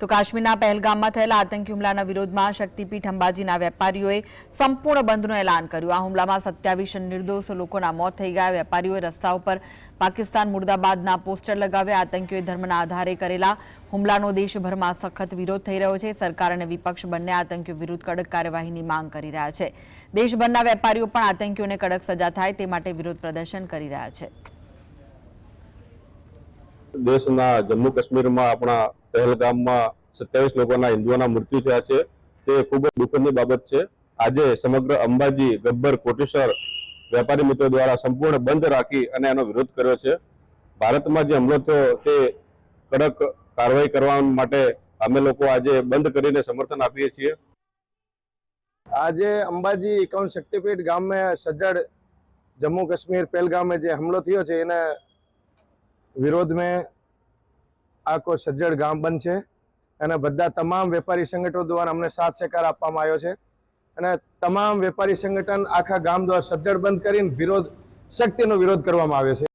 તો કાશ્મીરના પહેલગામમાં થયેલા આતંકી હુમલાના વિરોધમાં શક્તિપીઠ અંબાજીના વેપારીઓએ સંપૂર્ણ બંધનું એલાન કર્યું. આ હુમલામાં સત્યાવીસ નિર્દોષ લોકોના મોત થઈ ગયા. વેપારીઓએ રસ્તા ઉપર પાકિસ્તાન મુર્દાબાદના પોસ્ટર લગાવ્યા. આતંકીઓએ ધર્મના આધારે કરેલા હુમલાનો દેશભરમાં સખત વિરોધ થઈ રહ્યો છે. સરકાર અને વિપક્ષ બંને આતંકીઓ વિરુદ્ધ કડક કાર્યવાહીની માંગ કરી રહ્યા છે. દેશભરના વેપારીઓ પણ આતંકીઓને કડક સજા થાય તે માટે વિરોધ પ્રદર્શન કરી રહ્યા છે. દેશના જમ્મુ કાશ્મીરમાં આપણા પહેલગામમાં સત્યાવીસ લોકોના હિન્દુઓના મૃત્યુ થયા છે. તે ખૂબ જ દુઃખની બાબત છે. આજે સમગ્ર અંબાજી, ગબ્બર, કોટેશ્વર વેપારી મિત્રો દ્વારા સંપૂર્ણ બંધ રાખી અને એનો વિરોધ કર્યો છે. ભારતમાં જે હમલો થયો તે કડક કાર્યવાહી કરવા માટે અમે લોકો આજે બંધ કરીને સમર્થન આપીએ છીએ. આજે અંબાજી એકાવન શક્તિપીઠ ગામમાં સજ્જડ જમ્મુ કાશ્મીર પહેલગામે જે હુમલો થયો છે, એના વિરોધમાં આખો સજ્જડ ગામ બંધ છે અને બધા તમામ વેપારી સંગઠનો દ્વારા અમને સાથ સહકાર આપવામાં આવ્યો છે. અને તમામ વેપારી સંગઠન આખા ગામ દ્વારા સજ્જડ બંધ કરીને વિરોધ, શક્તિનો વિરોધ કરવામાં આવ્યો છે.